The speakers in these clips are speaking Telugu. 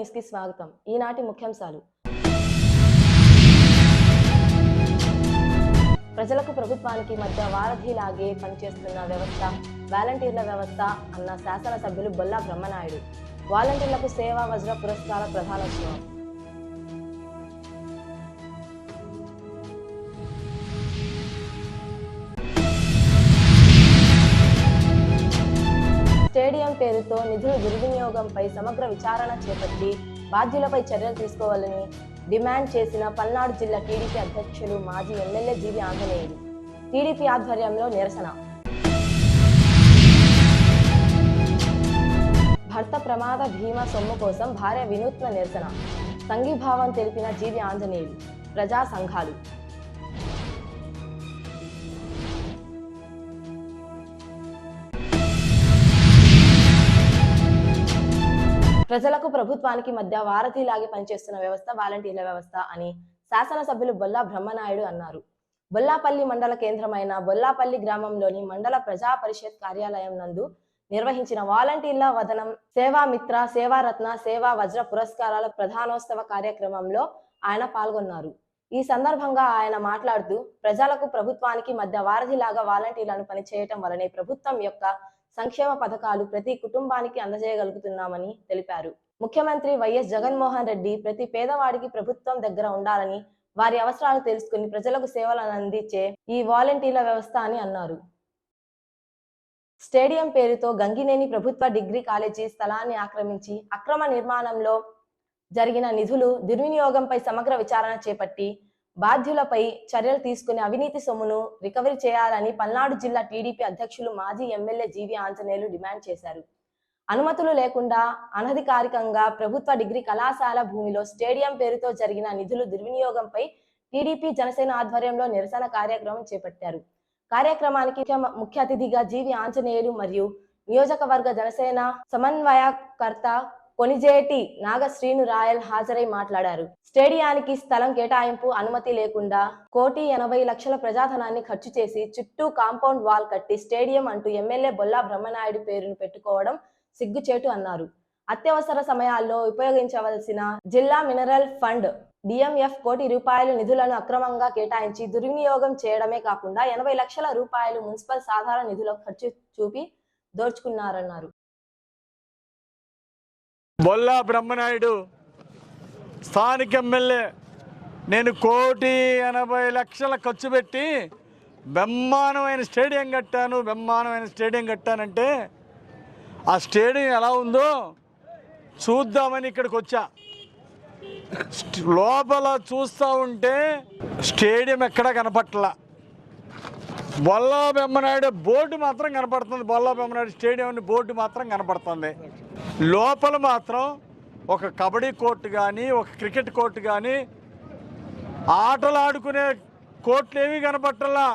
న్యూస్కి స్వాగతం. ఈనాటి ముఖ్యాంశాలు. ప్రజలకు ప్రభుత్వానికి మధ్య వారధిలాగే పనిచేస్తున్న వ్యవస్థ వాలంటీర్ల వ్యవస్థ అన్న శాసనసభ్యులు బొల్లా బ్రహ్మనాయుడు. వాలంటీర్లకు సేవా వజ్ర పురస్కార ప్రధానోత్సవం స్టేడియం పేరుతో నిధుల దుర్వినియోగంపై సమగ్ర విచారణ చేపట్టి బాధ్యులపై చర్యలు తీసుకోవాలని డిమాండ్ చేసిన పల్నాడు జిల్లా టీడీపీ అధ్యక్షులు మాజీ ఎమ్మెల్యే జీవి ఆంజనేయులు. టీడీపీ ఆధ్వర్యంలో నిరసన. భర్త ప్రమాద భీమా సొమ్ము కోసం భార్య వినూత్న నిరసన. సంఘీభావం తెలిపిన జీవి ఆంజనేయులు ప్రజా సంఘాలు. ప్రజలకు ప్రభుత్వానికి మధ్య వారధిలాగే పనిచేస్తున్న వ్యవస్థ వాలంటీర్ల వ్యవస్థ అని శాసనసభ్యులు బొల్లా బ్రహ్మనాయుడు అన్నారు. బొల్లాపల్లి మండల కేంద్రమైన బొల్లాపల్లి గ్రామంలోని మండల ప్రజా పరిషత్ కార్యాలయం నందు నిర్వహించిన వాలంటీర్ల వదనం సేవామిత్ర సేవారత్న సేవా వజ్ర పురస్కారాల ప్రధానోత్సవ కార్యక్రమంలో ఆయన పాల్గొన్నారు. ఈ సందర్భంగా ఆయన మాట్లాడుతూ ప్రజలకు ప్రభుత్వానికి మధ్య వారధిలాగా వాలంటీర్లను పనిచేయటం వలనే ప్రభుత్వం యొక్క సంక్షేమ పథకాలు ప్రతి కుటుంబానికి అందజేయగలుగుతున్నామని తెలిపారు. ముఖ్యమంత్రి వైఎస్ జగన్మోహన్ రెడ్డి ప్రతి పేదవాడికి ప్రభుత్వం దగ్గర ఉండాలని వారి అవసరాలు తెలుసుకుని ప్రజలకు సేవలను అందించే ఈ వాలంటీర్ల వ్యవస్థ అని అన్నారు. స్టేడియం పేరుతో గంగినేని ప్రభుత్వ డిగ్రీ కాలేజీ స్థలాన్ని ఆక్రమించి అక్రమ నిర్మాణంలో జరిగిన నిధులు దుర్వినియోగంపై సమగ్ర విచారణ చేపట్టి బాధ్యులపై చర్యలు తీసుకుని అవినీతి సొమ్మును రికవరీ చేయాలని పల్నాడు జిల్లా టీడీపీ అధ్యక్షులు మాజీ ఎమ్మెల్యే జీవి ఆంజనేయులు డిమాండ్ చేశారు. అనుమతులు లేకుండా అనధికారికంగా ప్రభుత్వ డిగ్రీ కళాశాల భూమిలో స్టేడియం పేరుతో జరిగిన నిధులు దుర్వినియోగంపై టీడీపీ జనసేన ఆధ్వర్యంలో నిరసన కార్యక్రమం చేపట్టారు. కార్యక్రమానికి ముఖ్య- అతిథిగా జీవి ఆంజనేయులు మరియు నియోజకవర్గ జనసేన సమన్వయకర్త కొనిజేటి నాగశ్రీను రాయల్ హాజరై మాట్లాడారు. స్టేడియానికి స్థలం కేటాయింపు అనుమతి లేకుండా కోటి ఎనభై లక్షల ప్రజాధనాన్ని ఖర్చు చేసి చుట్టూ కాంపౌండ్ వాల్ కట్టి స్టేడియం అంటూ ఎమ్మెల్యే బొల్లా బ్రహ్మనాయుడు పేరును పెట్టుకోవడం సిగ్గుచేటు అన్నారు. అత్యవసర సమయాల్లో ఉపయోగించవలసిన జిల్లా మినరల్ ఫండ్ డిఎంఎఫ్ కోటి రూపాయలు నిధులను అక్రమంగా కేటాయించి దుర్వినియోగం చేయడమే కాకుండా ఎనభై లక్షల రూపాయలు మున్సిపల్ సాధారణ నిధులకు ఖర్చు చూపి దోచుకున్నారన్నారు. బొల్లా బ్రహ్మనాయుడు స్థానిక ఎమ్మెల్యే. నేను కోటి ఎనభై లక్షల ఖర్చు పెట్టి బ్రహ్మాండమైన స్టేడియం కట్టాను. బ్రహ్మాండమైన స్టేడియం కట్టానంటే ఆ స్టేడియం ఎలా ఉందో చూద్దామని ఇక్కడికి వచ్చా. లోపల చూస్తూ ఉంటే స్టేడియం ఎక్కడా కనపట్ల. బొల్లా బొమ్మనాయుడు బోర్డు మాత్రం కనపడుతుంది. బొల్లా బొమ్మనాయుడు స్టేడియం బోర్డు మాత్రం కనపడుతుంది. లోపల మాత్రం ఒక కబడ్డీ కోర్టు కానీ ఒక క్రికెట్ కోర్టు కానీ ఆటలు ఆడుకునే కోర్టులు ఏమీ కనపట్టలా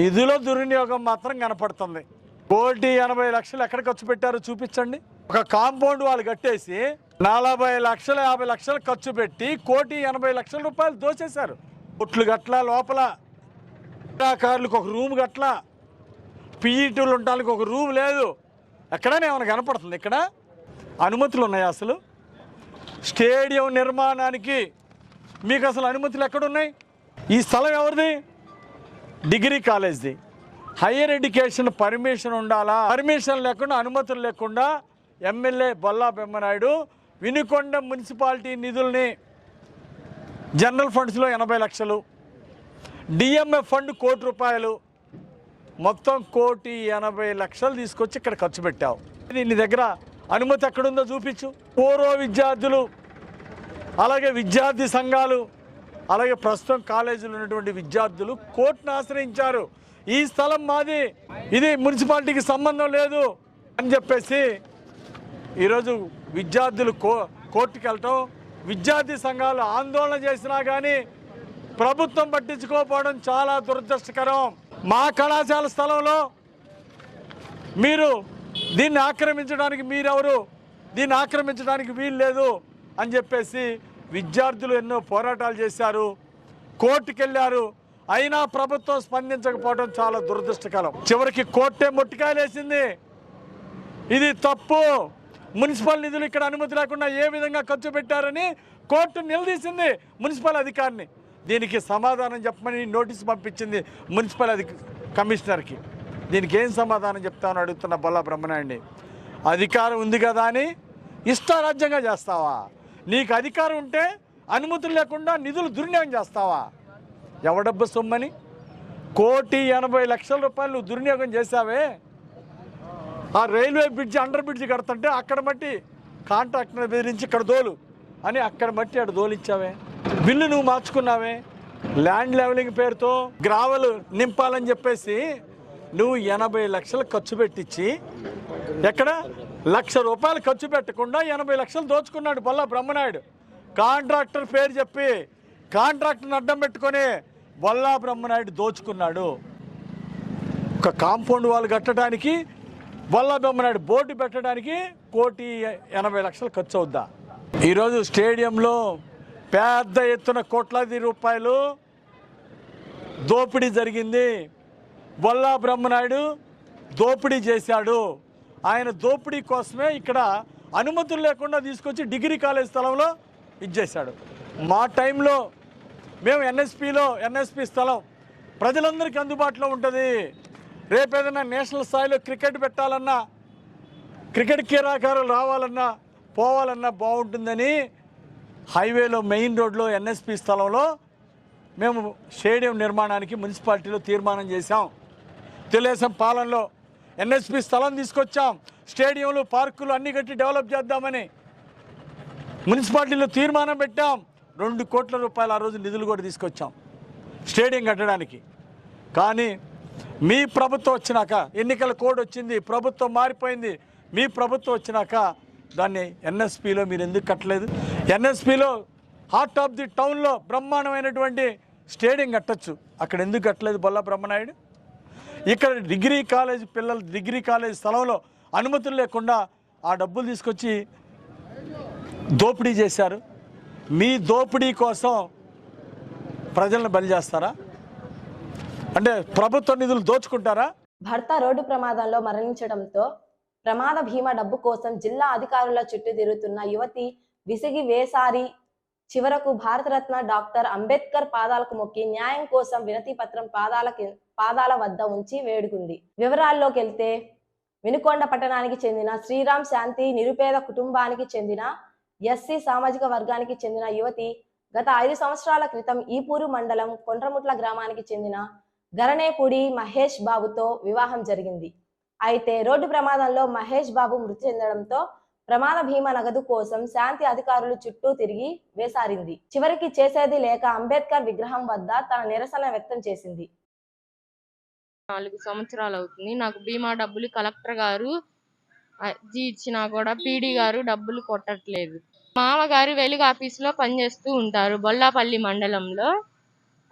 నిధుల దుర్వినియోగం మాత్రం కనపడుతుంది. కోటి ఎనభై లక్షలు ఎక్కడ ఖర్చు పెట్టారో చూపించండి. ఒక కాంపౌండ్ వాళ్ళు కట్టేసి నలభై లక్షలు యాభై లక్షలు ఖర్చు పెట్టి కోటి ఎనభై లక్షల రూపాయలు దోచేశారు కొట్లు గట్ల లోపల. క్రీడాకారులకు ఒక రూమ్ గట్ల. పీఈటీలు ఉండడానికి ఒక రూమ్ లేదు. ఎక్కడనే ఏమైనా కనపడుతుంది ఇక్కడ? అనుమతులు ఉన్నాయి అసలు? స్టేడియం నిర్మాణానికి మీకు అసలు అనుమతులు ఎక్కడున్నాయి? ఈ స్థలం ఎవరిది? డిగ్రీ కాలేజ్ది. హయ్యర్ ఎడ్యుకేషన్ పర్మిషన్ ఉండాలా? పర్మిషన్ లేకుండా అనుమతులు లేకుండా ఎమ్మెల్యే బొల్లా బెమ్మనాయుడు వినుకొండ మున్సిపాలిటీ నిధుల్ని జనరల్ ఫండ్స్లో ఎనభై లక్షలు. డిఎంఎఫ్ ఫండ్ కోటి రూపాయలు. మొత్తం కోటి ఎనభై లక్షలు తీసుకొచ్చి ఇక్కడ ఖర్చు పెట్టావు. నీ దగ్గర అనుమతి ఎక్కడుందో చూపించు. పూర్వ విద్యార్థులు అలాగే విద్యార్థి సంఘాలు అలాగే ప్రస్తుతం కాలేజీలో ఉన్నటువంటి విద్యార్థులు కోర్టును ఆశ్రయించారు. ఈ స్థలం మాది ఇది మున్సిపాలిటీకి సంబంధం లేదు అని చెప్పేసి ఈరోజు విద్యార్థులు కో కోర్టుకు వెళ్ళటం విద్యార్థి సంఘాలు ఆందోళన చేసినా కానీ ప్రభుత్వం పట్టించుకోకపోవడం చాలా దురదృష్టకరం. మా కళాశాల స్థలంలో మీరు దీన్ని ఆక్రమించడానికి మీరెవరు? దీన్ని ఆక్రమించడానికి వీలు లేదు అని చెప్పేసి విద్యార్థులు ఎన్నో పోరాటాలు చేశారు. కోర్టుకెళ్ళారు అయినా ప్రభుత్వం స్పందించకపోవడం చాలా దురదృష్టకరం. చివరికి కోర్టే మొట్టికాయలేసింది. ఇది తప్పు. మున్సిపల్ నిధులు ఇక్కడ అనుమతి లేకుండా ఏ విధంగా ఖర్చు పెట్టారని కోర్టు నిలదీసింది మున్సిపల్ అధికారిని. దీనికి సమాధానం చెప్పమని నోటీస్ పంపించింది మున్సిపల్ అధిక కమిషనర్కి. దీనికి ఏం సమాధానం చెప్తామని అడుగుతున్న బొల్ల బ్రహ్మనాయుడిని. అధికారం ఉంది కదా అని ఇష్టారాజ్యంగా చేస్తావా? నీకు అధికారం ఉంటే అనుమతులు లేకుండా నిధులు దుర్వినియోగం చేస్తావా? ఎవడబ్బు సొమ్మని? కోటి ఎనభై లక్షల రూపాయలు నువ్వు దుర్వినియోగం చేశావే? ఆ రైల్వే బ్రిడ్జ్ అండర్ బ్రిడ్జ్ కడుతుంటే అక్కడ మట్టి కాంట్రాక్టర్ బెదిరించి ఇక్కడ దోలు అని అక్కడ మట్టి అక్కడ దోలిచ్చావే? బిల్లు నువ్వు మార్చుకున్నావే? ల్యాండ్ లెవెలింగ్ పేరుతో గ్రావెల్ నింపాలని చెప్పేసి నువ్వు ఎనభై లక్షలు ఖర్చు పెట్టించి ఎక్కడ? లక్ష రూపాయలు ఖర్చు పెట్టకుండా ఎనభై లక్షలు దోచుకున్నాడు బొల్ల బ్రహ్మనాయుడు. కాంట్రాక్టర్ పేరు చెప్పి కాంట్రాక్టర్ని అడ్డం పెట్టుకొని బొల్లా బ్రహ్మనాయుడు దోచుకున్నాడు. ఒక కాంపౌండ్ వాళ్ళు కట్టడానికి బొల్లా బ్రహ్మనాయుడు బోర్డు పెట్టడానికి కోటి ఎనభై లక్షలు ఖర్చు అవుద్దా? ఈరోజు స్టేడియంలో పెద్ద ఎత్తున కోట్లాది రూపాయలు దోపిడీ జరిగింది. బొల్లా బ్రహ్మనాయుడు దోపిడీ చేశాడు. ఆయన దోపిడీ కోసమే ఇక్కడ అనుమతులు లేకుండా తీసుకొచ్చి డిగ్రీ కాలేజ్ స్థలంలో ఇచ్చేశాడు. మా టైంలో మేము ఎన్ఎస్పిలో ఎన్ఎస్పి స్థలం ప్రజలందరికీ అందుబాటులో ఉంటుంది. రేపు ఏదైనా నేషనల్ స్థాయిలో క్రికెట్ పెట్టాలన్నా క్రికెట్ క్రీడాకారులు రావాలన్నా పోవాలన్నా బాగుంటుందని హైవేలో మెయిన్ రోడ్లో ఎన్ఎస్పి స్థలంలో మేము స్టేడియం నిర్మాణానికి మున్సిపాలిటీలో తీర్మానం చేశాం. తెలుగుదేశం పాలనలో ఎన్ఎస్పి స్థలం తీసుకొచ్చాం. స్టేడియంలు పార్కులు అన్ని కట్టి డెవలప్ చేద్దామని మున్సిపాలిటీలో తీర్మానం పెట్టాం. రెండు కోట్ల రూపాయలు ఆ రోజు నిధులు కూడా తీసుకొచ్చాం. స్టేడియం కట్టడానికి. కానీ మీ ప్రభుత్వం వచ్చినాక ఎన్నికల కోడ్ వచ్చింది ప్రభుత్వం మారిపోయింది. మీ ప్రభుత్వం వచ్చినాక దాన్ని ఎన్ఎస్పిలో మీరు ఎందుకు కట్టలేదు? ఎన్ఎస్పిలో హార్ట్ ఆఫ్ ది టౌన్లో బ్రహ్మాండమైనటువంటి స్టేడియం కట్టచ్చు. అక్కడ ఎందుకు కట్టలేదు బొల్ల బ్రహ్మనాయుడు? ఇక్కడ డిగ్రీ కాలేజ్ పిల్లలు డిగ్రీ కాలేజ్ స్థలంలో అనుమతులు లేకుండా ఆ డబ్బులు తీసుకొచ్చి దోపిడీ చేశారు. మీ దోపిడీ కోసం ప్రజలను బలి చేస్తారా? అంటే ప్రభుత్వ నిధులు దోచుకుంటారా? భర్త రోడ్డు ప్రమాదంలో మరణించడంతో ప్రమాద భీమా డబ్బు కోసం జిల్లా అధికారుల చుట్టూ తిరుగుతున్న యువతి విసిగి వేసారి చివరకు భారతరత్న డాక్టర్ అంబేద్కర్ పాదాలకు మొక్కి న్యాయం కోసం వినతి పత్రం పాదాల పాదాల వద్ద ఉంచి వేడుకుంది. వివరాల్లోకి వెళ్తే వినుకొండ పట్టణానికి చెందిన శ్రీరామ్ శాంతి నిరుపేద కుటుంబానికి చెందిన ఎస్సీ సామాజిక వర్గానికి చెందిన యువతి గత ఐదు సంవత్సరాల క్రితం ఈపూరు మండలం కొండ్రముట్ల గ్రామానికి చెందిన గరణేపూడి మహేష్ బాబుతో వివాహం జరిగింది. అయితే రోడ్డు ప్రమాదంలో మహేష్ బాబు మృతి చెందడంతో ప్రమాద భీమా నగదు కోసం శాంతి అధికారులు చుట్టూ తిరిగి వేసారింది. చివరికి చేసేది లేక అంబేద్కర్ విగ్రహం వద్ద తన నిరసన వ్యక్తం చేసింది. నాలుగు సంవత్సరాలు అవుతుంది. నాకు బీమా డబ్బులు కలెక్టర్ గారు అర్జీ ఇచ్చినా కూడా పీడీ గారు డబ్బులు కొట్టట్లేదు. మామగారు వెలుగు ఆఫీసులో పనిచేస్తూ ఉంటారు. బొల్లాపల్లి మండలంలో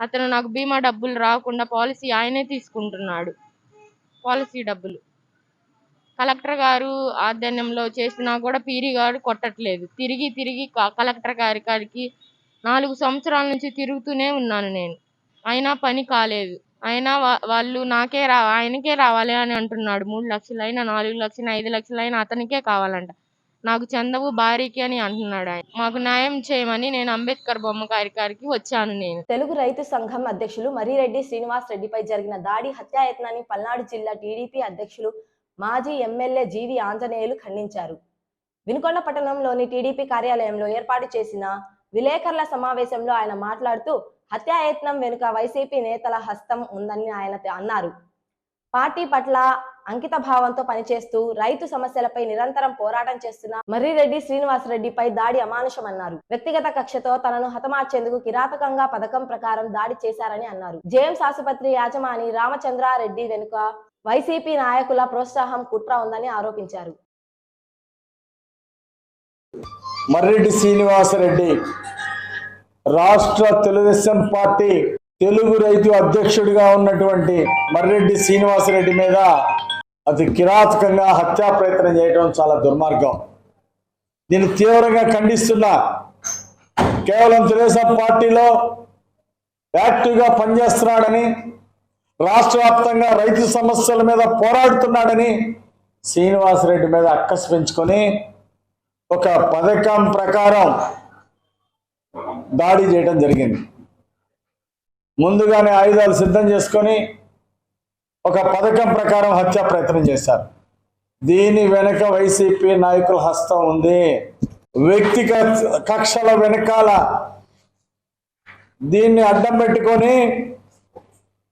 అతను నాకు బీమా డబ్బులు రాకుండా పాలసీ ఆయనే తీసుకుంటున్నాడు. పాలసీ డబ్బులు. కలెక్టర్ గారు ఆధ్వర్యంలో చేసినా కూడా పీరి గారు కొట్టట్లేదు. తిరిగి తిరిగి కలెక్టర్ గారి గారికి నాలుగు సంవత్సరాల నుంచి తిరుగుతూనే ఉన్నాను నేను. అయినా పని కాలేదు. అయినా వాళ్ళు నాకే రా ఆయనకే రావాలి అని అంటున్నాడు. మూడు లక్షలైనా నాలుగు లక్షలు ఐదు లక్షలైనా అతనికే కావాలంట. నాకు చందవు భారీకి అని అంటున్నాడు ఆయన. మాకు న్యాయం చేయమని నేను అంబేద్కర్ బొమ్మ కార్యకారికి వచ్చాను నేను. తెలుగు రైతు సంఘం అధ్యక్షులు మరిరెడ్డి శ్రీనివాస్ రెడ్డిపై జరిగిన దాడి హత్యాయత్నాన్ని పల్నాడు జిల్లా టీడీపీ అధ్యక్షులు మాజీ ఎమ్మెల్యే జీవి ఆంజనేయులు ఖండించారు. వినుకొండ పట్టణంలోని టీడీపీ కార్యాలయంలో ఏర్పాటు చేసిన విలేకరుల సమావేశంలో ఆయన మాట్లాడుతూ హత్యాయత్నం వెనుక వైసీపీ నేతల హస్తం ఉందని ఆయన అన్నారు. పార్టీ పట్ల అంకిత భావంతో పనిచేస్తూ రైతు సమస్యలపై నిరంతరం పోరాటం చేస్తున్న మర్రిరెడ్డి శ్రీనివాస్ రెడ్డిపై దాడి అమానుషమన్నారు. వ్యక్తిగత కక్షతో తనను హతమార్చేందుకు కిరాతకంగా పథకం ప్రకారం దాడి చేశారని అన్నారు. జేమ్స్ ఆసుపత్రి యాజమాని రామచంద్రారెడ్డి వెనుక వైసీపీ నాయకుల ప్రోత్సాహం కుట్ర ఉందని ఆరోపించారు. మర్రెడ్డి శ్రీనివాసరెడ్డి రాష్ట్ర తెలుగుదేశం పార్టీ తెలుగు రైతు అధ్యక్షుడిగా ఉన్నటువంటి మర్రెడ్డి శ్రీనివాసరెడ్డి మీద అతి కిరాతకంగా హత్యా ప్రయత్నం చేయడం చాలా దుర్మార్గం. దీన్ని తీవ్రంగా ఖండిస్తున్నా. కేవలం తెలుగుదేశం పార్టీలో యాక్టివ్గా పనిచేస్తున్నాడని రాష్ట్ర వ్యాప్తంగా రైతు సమస్యల మీద పోరాడుతున్నాడని శ్రీనివాసరెడ్డి మీద అక్కసు పెంచుకొని ఒక పథకం ప్రకారం దాడి చేయడం జరిగింది. ముందుగానే ఆయుధాలు సిద్ధం చేసుకొని ఒక పథకం ప్రకారం హత్యా ప్రయత్నం చేశారు. దీని వెనుక వైసీపీ నాయకుల హస్తం ఉంది. వ్యక్తిగత కక్షల వెనకాల దీన్ని అడ్డం పెట్టుకొని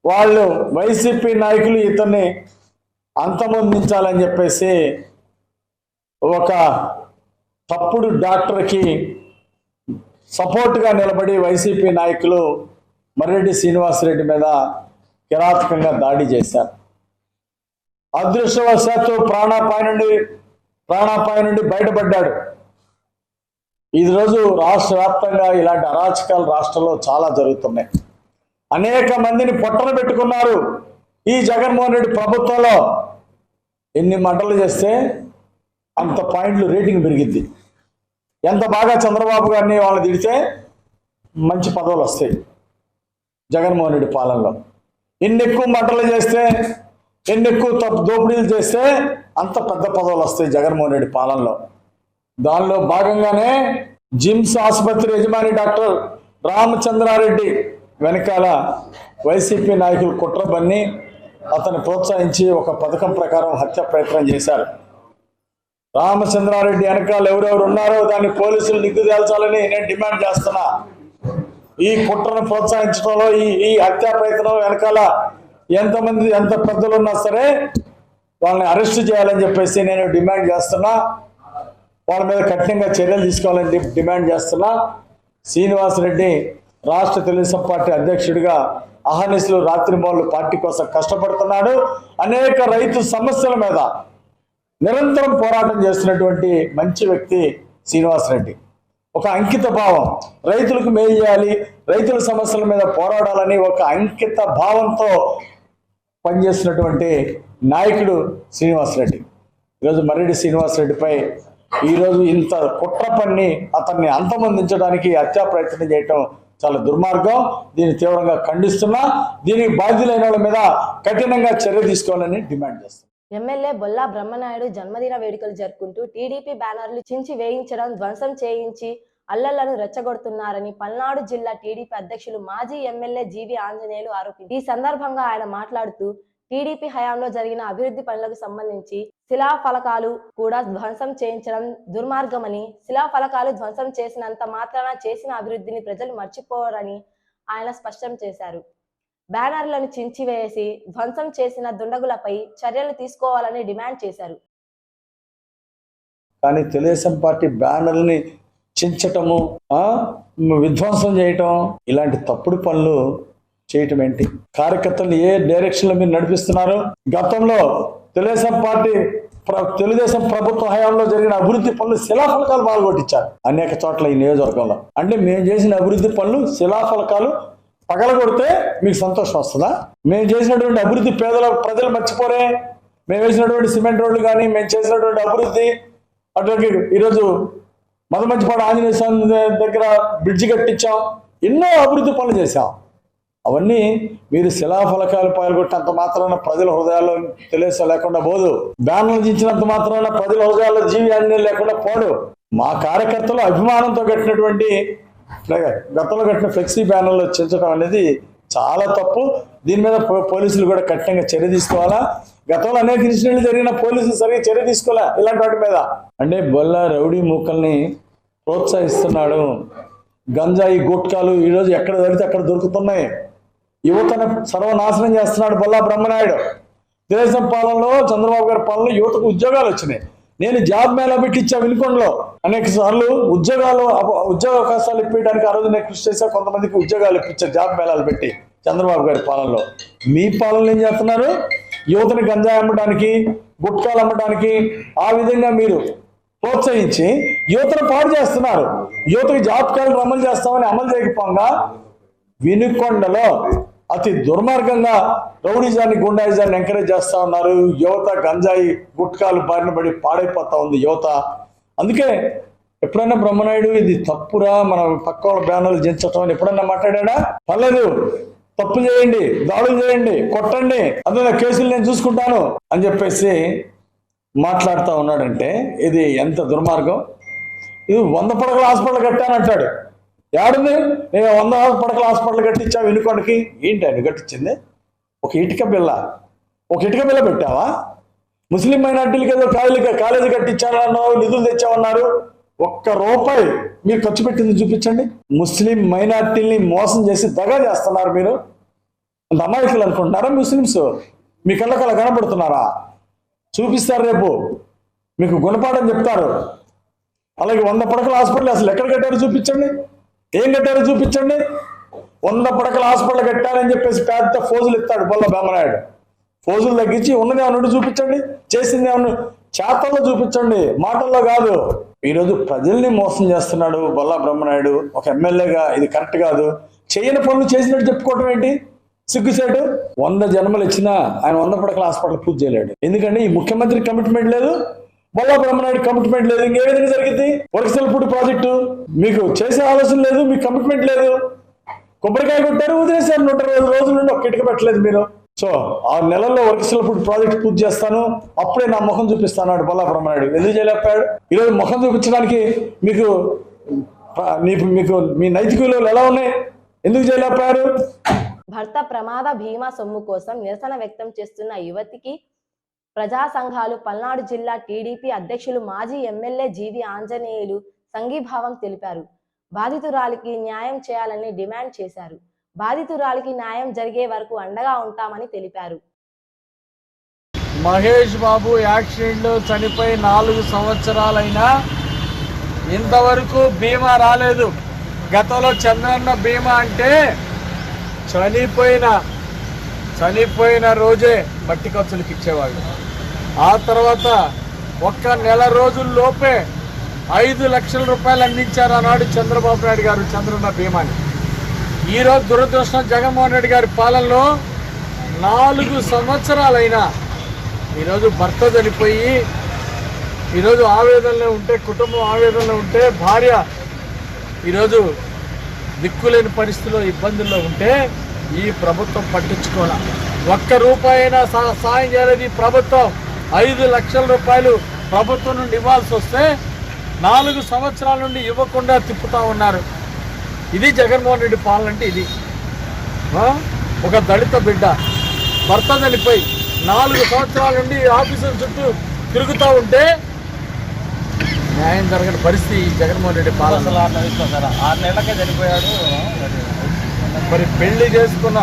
వాళ్ళు వైసీపీ నాయకులు ఇతన్ని అంతమొందించాలని చెప్పేసి ఒక తప్పుడు డాక్టర్కి సపోర్ట్గా నిలబడి వైసీపీ నాయకులు మర్రెడ్డి శ్రీనివాసరెడ్డి మీద కిరాతకంగా దాడి చేశారు. అదృష్టవశాత్తు ప్రాణాపాయ నుండి ప్రాణాపాయ నుండి బయటపడ్డాడు. ఈ రోజు రాష్ట్ర వ్యాప్తంగా ఇలాంటి అరాచకాలు రాష్ట్రంలో చాలా జరుగుతున్నాయి. అనేక మందిని పొట్టలు పెట్టుకున్నారు ఈ జగన్మోహన్ రెడ్డి ప్రభుత్వంలో. ఎన్ని మంటలు చేస్తే అంత పాయింట్లు రేటింగ్ పెరిగిద్ది. ఎంత బాగా చంద్రబాబు గారిని వాళ్ళని తిడితే మంచి పదవులు వస్తాయి జగన్మోహన్ రెడ్డి పాలనలో. ఎన్ని ఎక్కువ మంటలు చేస్తే ఎన్ని ఎక్కువ తప్పు దోపిడీలు చేస్తే అంత పెద్ద పదవులు వస్తాయి జగన్మోహన్ రెడ్డి పాలనలో. దానిలో భాగంగానే జిమ్స్ ఆసుపత్రి యజమాని డాక్టర్ రామచంద్రారెడ్డి వెనకాల వైసీపీ నాయకులు కుట్ర బన్ని అతను ప్రోత్సహించి ఒక పథకం ప్రకారం హత్య ప్రయత్నం చేశారు. రామచంద్రారెడ్డి వెనకాల ఎవరెవరు ఉన్నారో దాన్ని పోలీసులు నిగ్గు తేల్చాలని నేను డిమాండ్ చేస్తున్నా. ఈ కుట్రను ప్రోత్సహించడంలో ఈ ఈ హత్యా ప్రయత్నం వెనకాల ఎంతమంది ఎంత పెద్దలు ఉన్నా సరే వాళ్ళని అరెస్ట్ చేయాలని చెప్పేసి నేను డిమాండ్ చేస్తున్నా. వాళ్ళ మీద కఠినంగా చర్యలు తీసుకోవాలని డిమాండ్ చేస్తున్నా. శ్రీనివాసరెడ్డి రాష్ట్ర తెలుగుదేశం పార్టీ అధ్యక్షుడిగా అహర్నిశలు రాత్రి మౌళ్ళు పార్టీ కోసం కష్టపడుతున్నాడు. అనేక రైతు సమస్యల మీద నిరంతరం పోరాటం చేస్తున్నటువంటి మంచి వ్యక్తి శ్రీనివాసరెడ్డి ఒక అంకిత భావం. రైతులకు మేలు చేయాలి రైతుల సమస్యల మీద పోరాడాలని ఒక అంకిత భావంతో పనిచేస్తున్నటువంటి నాయకుడు శ్రీనివాసరెడ్డి ఈరోజు మర్రెడ్డి శ్రీనివాసరెడ్డిపై ఈరోజు ఇంత కుట్ర పన్ని అతన్ని అంతమొందించడానికి హత్యా ప్రయత్నం చేయటం చాలా దుర్మార్గం. దీన్ని తీవ్రంగా ఖండిస్తున్నా. దీనికి బాధ్యులైన వాళ్ళ మీద కఠినంగా చర్య తీసుకోవాలని డిమాండ్ చేస్తున్నాం. ఎమ్మెల్యే బొల్లా బ్రహ్మనాయుడు జన్మదిన వేడుకలు జరుపుకుంటూ టీడీపీ బ్యానర్లు చించి వేయించడం ధ్వంసం చేయించి అల్లలను రెచ్చగొడుతున్నారని పల్నాడు జిల్లా టీడీపీ అధ్యక్షులు మాజీ ఎమ్మెల్యే జీవి ఆంజనేయులు ఆరోపించారు. ఈ సందర్భంగా ఆయన మాట్లాడుతూ టీడీపీ హయాంలో జరిగిన అభివృద్ధి పనులకు సంబంధించి శిలాఫలకాలు కూడా ధ్వంసం చేయించడం దుర్మార్గమని శిలాఫలకాలు ధ్వంసం చేసినంత మాత్రాన చేసిన అభివృద్ధిని ప్రజలు మర్చిపోరని ఆయన స్పష్టం చేశారు. బ్యానర్లను చించివేసి ధ్వంసం చేసిన దుండగులపై చర్యలు తీసుకోవాలని డిమాండ్ చేశారు. కానీ తెలుగుదేశం పార్టీ బ్యానర్ని చించటము విధ్వంసం చేయటం ఇలాంటి తప్పుడు పనులు చేయటం ఏంటి? కార్యకర్తలు ఏ డైరెక్షన్లో మీరు నడిపిస్తున్నారు? గతంలో తెలుగుదేశం పార్టీ ప్ర- తెలుగుదేశం ప్రభుత్వ హయాంలో జరిగిన అభివృద్ధి పనులు శిలాఫలకాలు పాల్గొట్టించారు అనేక చోట్ల ఈ నియోజకవర్గంలో. అంటే మేము చేసిన అభివృద్ధి పనులు శిలాఫలకాలు పగలగొడితే మీకు సంతోషం వస్తుందా? మేము చేసినటువంటి అభివృద్ధి పేదల ప్రజలు మర్చిపోరే. మేము వేసినటువంటి సిమెంట్ రోడ్లు కానీ మేము చేసినటువంటి అభివృద్ధి అట్లాగే ఈరోజు మదమంచిపాడు ఆంజనేయ స్వామి దగ్గర బ్రిడ్జి కట్టించాం. ఎన్నో అభివృద్ధి పనులు చేశాం. అవన్నీ మీరు శిలాఫలకాలు పాల్గొట్టినంత మాత్రాన ప్రజల హృదయాల్లో తెలియస లేకుండా పోదు. బ్యానర్లు ఇచ్చినంత మాత్రాన ప్రజల హృదయాల్లో జీవి ఆంజనేయులు లేకుండా పోడు. మా కార్యకర్తలు అభిమానంతో కట్టినటువంటి గతంలో కట్టిన ఫ్లెక్సీ బ్యానర్లు చించడం అనేది చాలా తప్పు. దీని మీద పోలీసులు కూడా కఠినంగా చర్య తీసుకోవాలా? గతంలో అనేక ఇన్సిడెంట్లు జరిగిన పోలీసులు సరిగ్గా చర్య తీసుకోలే ఇలాంటి వాటి మీద. అంటే బొల్ల రౌడీ మూకల్ని ప్రోత్సహిస్తున్నాడు. గంజాయి గుట్కాలు ఈరోజు ఎక్కడ దొరికితే అక్కడ దొరుకుతున్నాయి. యువతను సర్వనాశనం చేస్తున్నాడు బల్లా బ్రహ్మనాయుడు. దేశం పాలనలో చంద్రబాబు గారి పాలనలో యువతకు ఉద్యోగాలు వచ్చినాయి. నేను జాబ్ మేళా పెట్టించా వినుకొండలో. అనేక సార్లు ఉద్యోగాలు ఉద్యోగ అవకాశాలు ఇప్పించడానికి ఆ రోజు నేను కృషి చేశా కొంతమందికి ఉద్యోగాలు ఇప్పించా జాబ్ మేళాలు పెట్టి చంద్రబాబు గారి పాలనలో. మీ పాలనలు ఏం చేస్తున్నారు? యువతని గంజాయి అమ్మడానికి గుట్కాలు అమ్మడానికి ఆ విధంగా మీరు ప్రోత్సహించి యువతను పాడు చేస్తున్నారు. యువతకి జాబ్ కార్డులు అమలు చేస్తామని అమలు చేయకపోగా వినుకొండలో అతి దుర్మార్గంగా రౌడీజాన్ని గుండాయిజాన్ని ఎంకరేజ్ చేస్తా ఉన్నారు. యువత గంజాయి గుట్కాలు బారిన పడి పాడైపోతా ఉంది యువత. అందుకే ఎప్పుడైనా బ్రహ్మనాయుడు ఇది తప్పురా మన పక్క వాళ్ళ బ్యానర్లు దించటం అని ఎప్పుడైనా మాట్లాడా పర్లేదు. తప్పు చేయండి దాడులు చేయండి కొట్టండి అందులో కేసులు నేను చూసుకుంటాను అని చెప్పేసి మాట్లాడుతూ ఉన్నాడంటే ఇది ఎంత దుర్మార్గం. ఇది వంద పడగల హాస్పిటల్ కట్టానంటాడు. ఏడుంది నేను వంద పడకల హాస్పిటల్ కట్టించా వెనుకొండకి. ఏంటి ఆయన కట్టించింది? ఒక ఇటుక బిల్ల ఒక ఇటుక బిల్ల పెట్టావా? ముస్లిం మైనార్టీలకి ఏదో కాలేజీ కాలేజీ కట్టించాలన్నావు నిధులు తెచ్చామన్నారు ఒక్క రూపాయి మీరు ఖర్చు పెట్టింది చూపించండి. ముస్లిం మైనార్టీల్ని మోసం చేసి దగా చేస్తున్నారు మీరు. అంత అమాయకులు అనుకుంటున్నారా ముస్లిమ్స్? మీ కళ్ళకు కనబడుతున్నారా చూపిస్తారు రేపు. మీకు గుణపాఠం చెప్తారు. అలాగే వంద పడకల హాస్పిటల్ అసలు ఎక్కడ కట్టారు చూపించండి. ఏం కట్టారో చూపించండి. వంద పడకల హాస్పిటల్ కట్టారని చెప్పేసి పెద్ద ఫోజులు ఇస్తాడు బొల్ల బ్రహ్మనాయుడు ఫోజులు తగ్గించి ఉన్నది ఏమన్నా చూపించండి. చేసింది ఏమన్నా చేతల్లో చూపించండి. మాటల్లో కాదు. ఈరోజు ప్రజల్ని మోసం చేస్తున్నాడు బొల్లా బ్రహ్మనాయుడు ఒక ఎమ్మెల్యేగా ఇది కరెక్ట్ కాదు. చేయని పనులు చేసినట్టు చెప్పుకోవటం ఏంటి? సిగ్గుసేటు వంద జన్మలు ఇచ్చినా ఆయన వంద పడకల హాస్పిటల్ పూజ చేయలేడు. ఎందుకంటే ఈ ముఖ్యమంత్రి కమిట్మెంట్ లేదు. బొల్లా బ్రహ్మనాయుడు కమిట్మెంట్ లేదు. ఇంకే విధంగా జరిగింది? వరసలపూడి ప్రాజెక్టు. మీకు చేసే ఆలోచన లేదు మీకు కమిట్మెంట్ లేదు. కొబ్బరికాయ కొట్టారు వదిలేశారు. నూట ఇరవై రోజుల నుండి ఒక ఇటుక పెట్టలేదు మీరు. సో ఆరు నెలల్లో వరకసలపూడి ప్రాజెక్ట్ పూర్తి చేస్తాను. అప్పుడే నా ముఖం చూపిస్తాను బొల్లా బ్రహ్మనాయుడు ఎందుకు చేయలేకపోయాడు? ఈరోజు ముఖం చూపించడానికి మీకు మీకు మీకు మీ నైతిక విలువలు ఎలా ఉన్నాయి? ఎందుకు చేయలేకపోయారు? భర్త ప్రమాద బీమా సొమ్ము కోసం నిరసన వ్యక్తం చేస్తున్న యువతికి ప్రజా సంఘాలు పల్నాడు జిల్లా టీడీపీ అధ్యక్షులు మాజీ ఎమ్మెల్యే జీవి ఆంజనేయులు సంఘీభావం తెలిపారు. బాధితురాలికి న్యాయం చేయాలని డిమాండ్ చేశారు. బాధితురాలికి న్యాయం జరిగే వరకు అండగా ఉంటామని తెలిపారు. మహేష్ బాబు యాక్సిడెంట్లో చనిపోయి నాలుగు సంవత్సరాలైనా ఇంతవరకు బీమా రాలేదు. గతంలో చంద్రన్న బీమా అంటే చనిపోయిన చనిపోయిన రోజే మట్టి ఖర్చులకు ఇచ్చేవాళ్ళు. ఆ తర్వాత ఒక్క నెల రోజుల్లోపే ఐదు లక్షల రూపాయలు అందించారు ఆనాడు చంద్రబాబు నాయుడు గారు చంద్రన్న బీమాని ఈరోజు దురదృష్టం జగన్మోహన్ రెడ్డి గారి పాలనలో నాలుగు సంవత్సరాలైనా ఈరోజు భర్త చనిపోయి ఈరోజు ఆవేదనలో ఉంటే కుటుంబం ఆవేదనలో ఉంటే భార్య ఈరోజు దిక్కులేని పరిస్థితిలో ఇబ్బందుల్లో ఉంటే ఈ ప్రభుత్వం పట్టించుకోవాలి ఒక్క రూపాయి అయినా సా- సాయం చేయలేదు ఈ ప్రభుత్వం. ఐదు లక్షల రూపాయలు ప్రభుత్వం నుండి ఇవ్వాల్సి వస్తే నాలుగు సంవత్సరాల నుండి ఇవ్వకుండా తిప్పుతా ఉన్నారు. ఇది జగన్మోహన్ రెడ్డి పాలన అంటే ఇది? ఒక దళిత బిడ్డ భర్త చనిపోయి నాలుగు సంవత్సరాల నుండి ఆఫీసుల చుట్టూ తిరుగుతూ ఉంటే న్యాయం జరగని పరిస్థితి జగన్మోహన్ రెడ్డి పాలన ఆరు నెలలకే చనిపోయాడు. మరి పెళ్ళి చేసుకున్న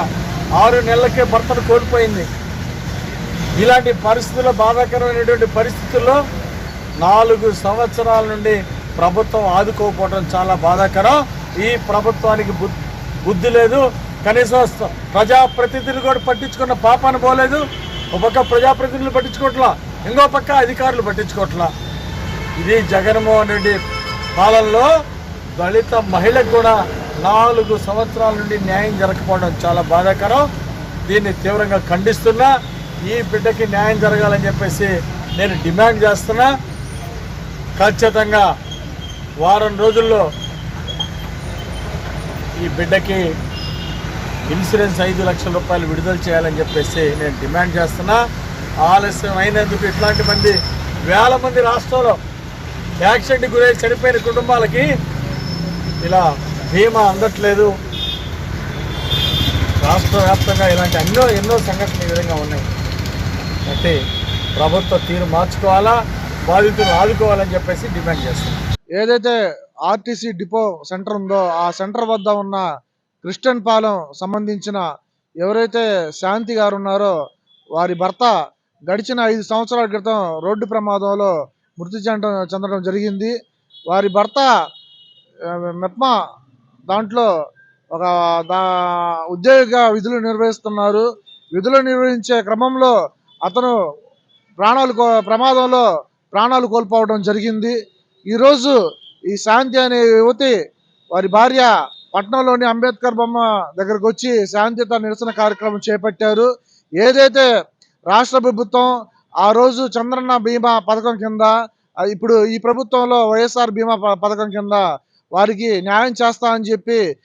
ఆరు నెలలకే భర్తను కోల్పోయింది. ఇలాంటి పరిస్థితుల్లో బాధాకరమైనటువంటి పరిస్థితుల్లో నాలుగు సంవత్సరాల నుండి ప్రభుత్వం ఆదుకోకపోవడం చాలా బాధాకరం. ఈ ప్రభుత్వానికి బుద్ధి బుద్ధి లేదు. కనీసం ప్రజాప్రతినిధులు కూడా పట్టించుకున్న పాపాన్ని పోలేదు. ఒక పక్క ప్రజాప్రతినిధులు పట్టించుకోవట్లా ఇంకో పక్క అధికారులు పట్టించుకోవట్లా. ఇది జగన్మోహన్ రెడ్డి పాలనలో దళిత మహిళకు కూడా నాలుగు సంవత్సరాల నుండి న్యాయం జరగకపోవడం చాలా బాధాకరం. దీన్ని తీవ్రంగా ఖండిస్తున్నా. ఈ బిడ్డకి న్యాయం జరగాలని చెప్పేసి నేను డిమాండ్ చేస్తున్నా. ఖచ్చితంగా వారం రోజుల్లో ఈ బిడ్డకి ఇన్సూరెన్స్ ఐదు లక్షల రూపాయలు విడుదల చేయాలని చెప్పేసి నేను డిమాండ్ చేస్తున్నా. ఆలస్యం అయినందుకు ఇట్లాంటి మంది వేల మంది రాష్ట్రంలో యాక్సిడెంట్ గురై చనిపోయిన కుటుంబాలకి ఇలా బీమా అందట్లేదు. రాష్ట్ర వ్యాప్తంగా ఇలాంటి ఎన్నో ఎన్నో సంఘటనలు ఈ విధంగా ఉన్నాయి. అంటే ప్రభుత్వ తీరు మార్చుకోవాలా బాధితులు ఆదుకోవాలని చెప్పేసి డిమాండ్ చేస్తున్నాం. ఏదైతే ఆర్టీసీ డిపో సెంటర్ ఉందో ఆ సెంటర్ వద్ద ఉన్న క్రిస్టియన్ పాలెం సంబంధించిన ఎవరైతే శాంతి గారు ఉన్నారో వారి భర్త గడిచిన ఐదు సంవత్సరాల క్రితం రోడ్డు ప్రమాదంలో మృతి చెందడం చెందడం జరిగింది. వారి భర్త మెప్మా దాంట్లో ఒక దా ఉద్యోగిగా విధులు నిర్వహిస్తున్నారు. విధులు నిర్వహించే క్రమంలో అతను ప్రాణాలు కో ప్రమాదంలో ప్రాణాలు కోల్పోవడం జరిగింది. ఈరోజు ఈ శాంతి అనే యువతి వారి భార్య పట్నంలోని అంబేద్కర్ బొమ్మ దగ్గరకు వచ్చి శాంతియుత నిరసన కార్యక్రమం చేపట్టారు. ఏదైతే రాష్ట్ర ప్రభుత్వం ఆ రోజు చంద్రన్న బీమా పథకం కింద ఇప్పుడు ఈ ప్రభుత్వంలో వైఎస్ఆర్ బీమా ప- పథకం కింద వారికి న్యాయం చేస్తా అని చెప్పి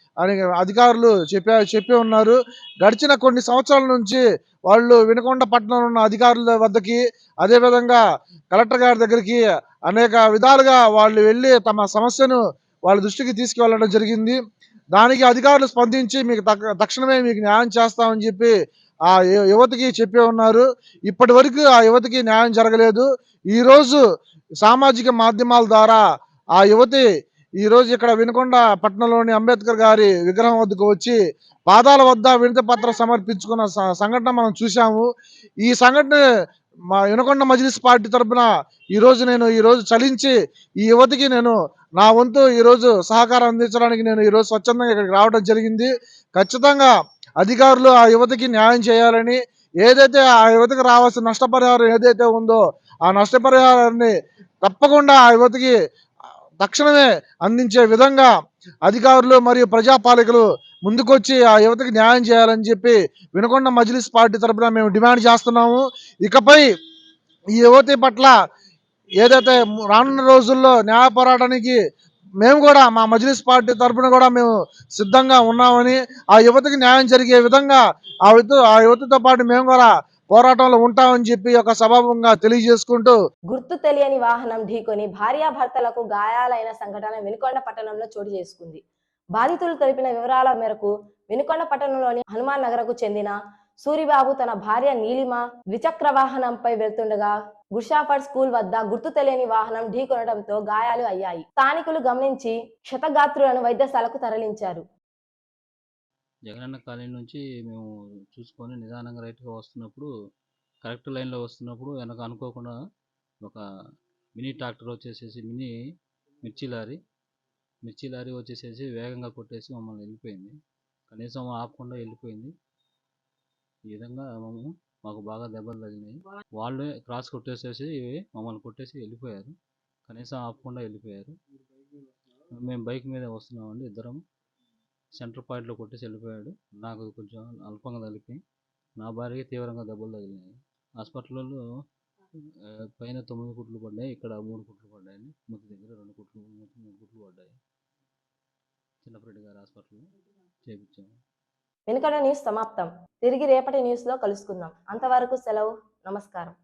అధికారులు చెప్పా చెప్పి ఉన్నారు. గడిచిన కొన్ని సంవత్సరాల నుంచి వాళ్ళు వినకొండ పట్టణంలో ఉన్న అధికారుల వద్దకి అదేవిధంగా కలెక్టర్ గారి దగ్గరికి అనేక విధాలుగా వాళ్ళు వెళ్ళి తమ సమస్యను వాళ్ళ దృష్టికి తీసుకువెళ్ళడం జరిగింది. దానికి అధికారులు స్పందించి మీకు తక్షణమే మీకు న్యాయం చేస్తామని చెప్పి ఆ యు- యువతికి చెప్పే ఉన్నారు. ఇప్పటి వరకు ఆ యువతికి న్యాయం జరగలేదు. ఈరోజు సామాజిక మాధ్యమాల ద్వారా ఆ యువతి ఈరోజు ఇక్కడ వినుకొండ పట్టణంలోని అంబేద్కర్ గారి విగ్రహం వద్దకు వచ్చి పాదాల వద్ద వినతి పత్రం సమర్పించుకున్న సంఘటన మనం చూసాము ఈ సంఘటన మా వినకొండ మజిలిస్ పార్టీ తరపున ఈరోజు నేను ఈరోజు చలించి ఈ యువతికి నేను నా వంతు ఈరోజు సహకారం అందించడానికి నేను ఈరోజు స్వచ్ఛందంగా ఇక్కడికి రావడం జరిగింది. ఖచ్చితంగా అధికారులు ఆ యువతికి న్యాయం చేయాలని ఏదైతే ఆ యువతికి రావాల్సిన నష్టపరిహారం ఏదైతే ఉందో ఆ నష్టపరిహారాన్ని తప్పకుండా ఆ యువతికి తక్షణమే అందించే విధంగా అధికారులు మరియు ప్రజాపాలకులు ముందుకొచ్చి ఆ యువతకి న్యాయం చేయాలని చెప్పి వినకొండ మజ్లిస్ పార్టీ తరపున మేము డిమాండ్ చేస్తున్నాము. ఇకపై ఈ యువతి పట్ల ఏదైతే రానున్న రోజుల్లో న్యాయ పోరాటానికి మేము కూడా మా మజ్లిస్ పార్టీ తరపున కూడా మేము సిద్ధంగా ఉన్నామని ఆ యువతకి న్యాయం జరిగే విధంగా ఆ యువత ఆ యువతతో పాటు మేము కూడా పోరాటంలో ఉంటామని చెప్పి ఒక సభాముఖంగా తెలియజేసుకుంటూ గుర్తు తెలియని వాహనం ఢీకొని భార్యాభర్తలకు గాయాలైన సంఘటన వెనుకొండ పట్టణంలో చోటు చేసుకుంది. బాధితులు తెలిపిన వివరాల మేరకు వెనుకొండ పట్టణంలోని హనుమాన్ నగరకు చెందిన సూరిబాబు తన భార్య నీలిమ ద్విచక్ర వాహనంపై వెళ్తుండగా గుషాఫర్ స్కూల్ వద్ద గుర్తు తెలియని వాహనం ఢీకొనడంతో గాయాలు అయ్యాయి. స్థానికులు గమనించి క్షతగాత్రులను వైద్యశాలకు తరలించారు. జగనన్న కాలనీ నుంచి మేము చూసుకొని నిదానంగా రైట్గా వస్తున్నప్పుడు కరెక్ట్ లైన్లో వస్తున్నప్పుడు వెనక అనుకోకుండా ఒక మినీ ట్రాక్టర్ వచ్చేసేసి మినీ మిర్చి లారీ మిర్చి లారీ వచ్చేసేసి వేగంగా కొట్టేసి మమ్మల్ని వెళ్ళిపోయింది. కనీసం ఆపకుండా వెళ్ళిపోయింది. ఈ విధంగా మేము మాకు బాగా దెబ్బలు తగిలినాయి. వాళ్ళే క్రాస్ కొట్టేసేసి మమ్మల్ని కొట్టేసి వెళ్ళిపోయారు. కనీసం ఆపకుండా వెళ్ళిపోయారు. మేము బైక్ మీద వస్తున్నామండి ఇద్దరం. సెంటర్ పాయింట్లో కొట్టేసి వెళ్ళిపోయాడు. నాకు కొంచెం అల్పంగా తలిపి నా భార్యకి తీవ్రంగా దెబ్బలు తగిలినాయి. హాస్పిటల్లో పైన తొమ్మిది కుట్లు పడ్డాయి ఇక్కడ మూడు కుట్లు పడ్డాయి ముద్దు దగ్గర రెండు కుట్లు మూడు కుట్లు పడ్డాయి. చిన్నప్పటి గారు హాస్పిటల్లో చేపించాము. వెనుకడ న్యూస్ సమాప్తం. తిరిగి రేపటి న్యూస్లో కలుసుకుందాం. అంతవరకు సెలవు. నమస్కారం.